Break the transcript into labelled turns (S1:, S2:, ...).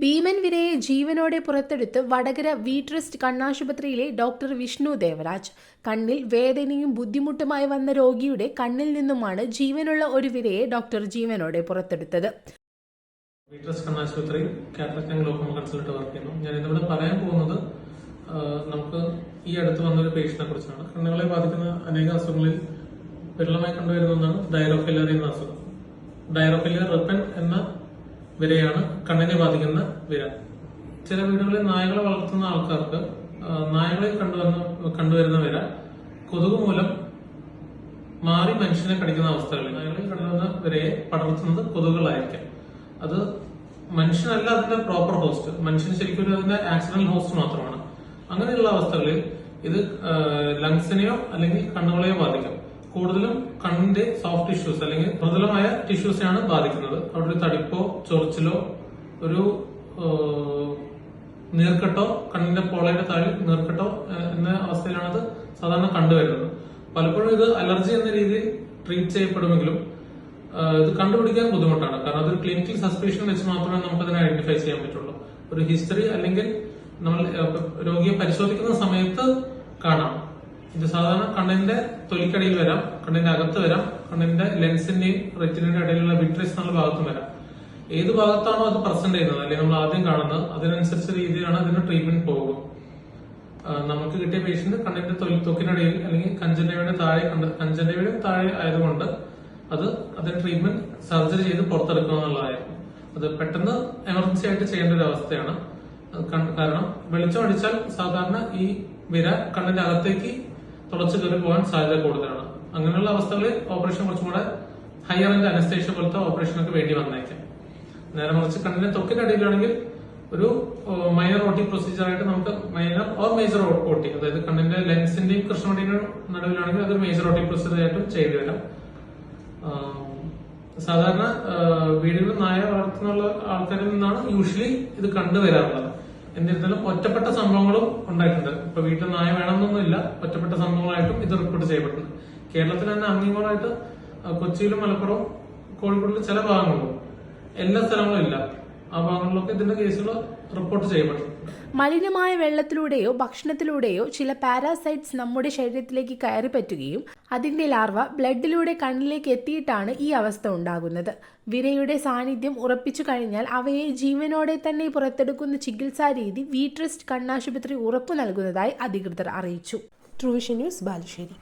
S1: ഭീമൻ വിരയെ ജീവനോടെ പുറത്തെടുത്ത് വടകര വി ട്രസ്റ്റ് കണ്ണാശുപത്രിയിലെ ഡോക്ടർ വിഷ്ണു ദേവരാജ്. കണ്ണിൽ വേദനയും ബുദ്ധിമുട്ടുമായി വന്ന രോഗിയുടെ കണ്ണിൽ നിന്നുമാണ് ജീവനുള്ള ഒരു വിരയെ ഡോക്ടർ ജീവനോടെ പുറത്തെടുത്തത്.
S2: കണ്ണാശുപത്രി കൺസൾട്ട് വർക്ക് ചെയ്യുന്നു. ഞാൻ ഇന്നിവിടെ പറയാൻ പോകുന്നത് നമുക്ക് ഈ അടുത്ത് വന്നൊരു പേഷ്യനെ കുറിച്ചാണ്. കണ്ണുകളെ ബാധിക്കുന്ന അനേക അസുഖങ്ങളിൽ വിരളമായി കണ്ടുവരുന്ന ഒന്നാണ് ഡയറോഫില്ലർ എന്ന അസുഖം. ഡയറോഫില്ലർ റിപ്പൻ എന്ന വിരയാണ് കണ്ണിനെ ബാധിക്കുന്ന വിര ചില വീടുകളിൽ നായകളെ വളർത്തുന്ന ആൾക്കാർക്ക് നായകളെ കണ്ടുവന്ന കണ്ടുവരുന്ന വിര കൊതുക് മൂലം മാറി മനുഷ്യനെ കടിക്കുന്ന അവസ്ഥകളിൽ നായകളിൽ കണ്ടുവന്ന വിരയെ പടർത്തുന്നത് കൊതുകുകളായിരിക്കാം. അത് മനുഷ്യനല്ല അതിന്റെ പ്രോപ്പർ ഹോസ്റ്റ് മനുഷ്യൻ ശരിക്കും അതിന്റെ ആക്സിഡന്റ് ഹോസ്റ്റ് മാത്രമാണ്. അങ്ങനെയുള്ള അവസ്ഥകളിൽ ഇത് ലങ്സിനെയോ അല്ലെങ്കിൽ കണ്ണുകളെയോ ബാധിക്കും. കൂടുതലും കണ്ണിന്റെ സോഫ്റ്റ് ടിഷ്യൂസ് അല്ലെങ്കിൽ മൃദുലമായ ടിഷ്യൂസിനെയാണ് ബാധിക്കുന്നത്. അവിടെ ഒരു തടിപ്പോ ചൊറിച്ചിലോ ഒരു നീർക്കെട്ടോ കണ്ണിന്റെ പോളയുടെ താഴെ നീർക്കെട്ടോ എന്ന അവസ്ഥയിലാണ് അത് സാധാരണ കണ്ടുവരുന്നത്. പലപ്പോഴും ഇത് അലർജി എന്ന രീതിയിൽ ട്രീറ്റ് ചെയ്യപ്പെടുമെങ്കിലും ഇത് കണ്ടുപിടിക്കാൻ ബുദ്ധിമുട്ടാണ്. കാരണം അതൊരു ക്ലിനിക്കൽ സസ്പെൻഷൻ വെച്ച് മാത്രമേ നമുക്ക് അതിനെ ഐഡന്റിഫൈ ചെയ്യാൻ പറ്റുള്ളൂ. ഒരു ഹിസ്റ്ററി അല്ലെങ്കിൽ നമ്മൾ രോഗിയെ പരിശോധിക്കുന്ന സമയത്ത് കാണാം. ഇത് സാധാരണ കണ്ണിന്റെ തൊലിക്കടിയിൽ വരാം കണ്ണിന്റെ അകത്ത് വരാം കണ്ണിന്റെ ലെൻസിന്റെയും റെറ്റിനിന്റെ ഇടയിലുള്ള വിട്രിസ് എന്നുള്ള ഭാഗത്തും വരാം. ഏത് ഭാഗത്താണോ അത് പ്രസന്റ് ചെയ്യുന്നത് അല്ലെങ്കിൽ നമ്മൾ ആദ്യം കാണുന്നത് അതിനനുസരിച്ച രീതിയിലാണ് അതിന് ട്രീറ്റ്മെന്റ് പോകും നമുക്ക് കിട്ടിയ പേഷ്യന്റ് കണ്ണിന്റെ തൊലിത്തൊക്കിനിടയിൽ അല്ലെങ്കിൽ കഞ്ചനയുടെ താഴെ കഞ്ചനയുടെ താഴെ ആയതുകൊണ്ട് അത് അതിന് ട്രീറ്റ്മെന്റ് സർജറി ചെയ്ത് പുറത്തെടുക്കുക എന്നുള്ളതായിരുന്നു. അത് പെട്ടെന്ന് എമർജൻസി ആയിട്ട് ചെയ്യേണ്ട ഒരു അവസ്ഥയാണ്. കാരണം വെളിച്ചം അടിച്ചാൽ സാധാരണ ഈ വിര കണ്ണിന്റെ അകത്തേക്ക് തുളച്ചു കയറി പോകാൻ സാധ്യത കൂടുതലാണ്. അങ്ങനെയുള്ള അവസ്ഥകളിൽ ഓപ്പറേഷൻ കുറച്ചും കൂടെ ഹയർ എൻഡ് അനസ്തേഷ്യ പോലത്തെ ഓപ്പറേഷനൊക്കെ വേണ്ടി വന്നേക്കാം. നേരെ മറിച്ച് കണ്ണിന്റെ തൊക്കിനടിയിലാണെങ്കിൽ ഒരു മൈനർ ഓട്ടി പ്രൊസീജിയർ ആയിട്ട് നമുക്ക് മൈനർ ഓർ മേജർ ഓട്ടി അതായത് കണ്ണിന്റെ ലെൻസിന്റെയും കൃഷ്ണമണിയുടെയും നടുവിലാണെങ്കിൽ അതൊരു മേജർ ഓട്ടി പ്രൊസീജിയർ ആയിട്ടും ചെയ്തു തരാം. സാധാരണ വീടുകളിൽ നായ വളർത്തുന്ന ആൾക്കാരിൽ നിന്നാണ് യൂഷ്വലി ഇത് കണ്ടുവരാറുള്ളത്. എന്നിരുന്നാലും ഒറ്റപ്പെട്ട സംഭവങ്ങളും ഉണ്ടായിട്ടുണ്ട്. ഇപ്പൊ വീട്ടിൽ നായ വേണമെന്നൊന്നുമില്ല. ഒറ്റപ്പെട്ട സംഭവങ്ങളായിട്ടും ഇത് റിപ്പോർട്ട് ചെയ്യപ്പെട്ടിട്ടുണ്ട്. കേരളത്തിൽ തന്നെ അംഗീകമായിട്ട് കൊച്ചിയിലും മലപ്പുറവും കോഴിക്കോടിലും ചില ഭാഗങ്ങളിലും എല്ലാ സ്ഥലങ്ങളും ഇല്ല. ആ ഭാഗങ്ങളിലൊക്കെ ഇതിന്റെ കേസുകൾ റിപ്പോർട്ട് ചെയ്യപ്പെട്ടു.
S1: മലിനമായ വെള്ളത്തിലൂടെയോ ഭക്ഷണത്തിലൂടെയോ ചില പാരാസൈറ്റ്സ് നമ്മുടെ ശരീരത്തിലേക്ക് കയറി പറ്റുകയും അതിന്റെ ലാർവ ബ്ലഡിലൂടെ കണ്ണിലേക്ക് എത്തിയിട്ടാണ് ഈ അവസ്ഥ ഉണ്ടാകുന്നത്. വിരയുടെ സാന്നിധ്യം ഉറപ്പിച്ചു കഴിഞ്ഞാൽ അവയെ ജീവനോടെ തന്നെ പുറത്തെടുക്കുന്ന ചികിത്സാ രീതി വീട്രസ്റ്റ് കണ്ണാശുപത്രി ഉറപ്പു നൽകുന്നതായി അധികൃതർ അറിയിച്ചു. Truevision news Balussery.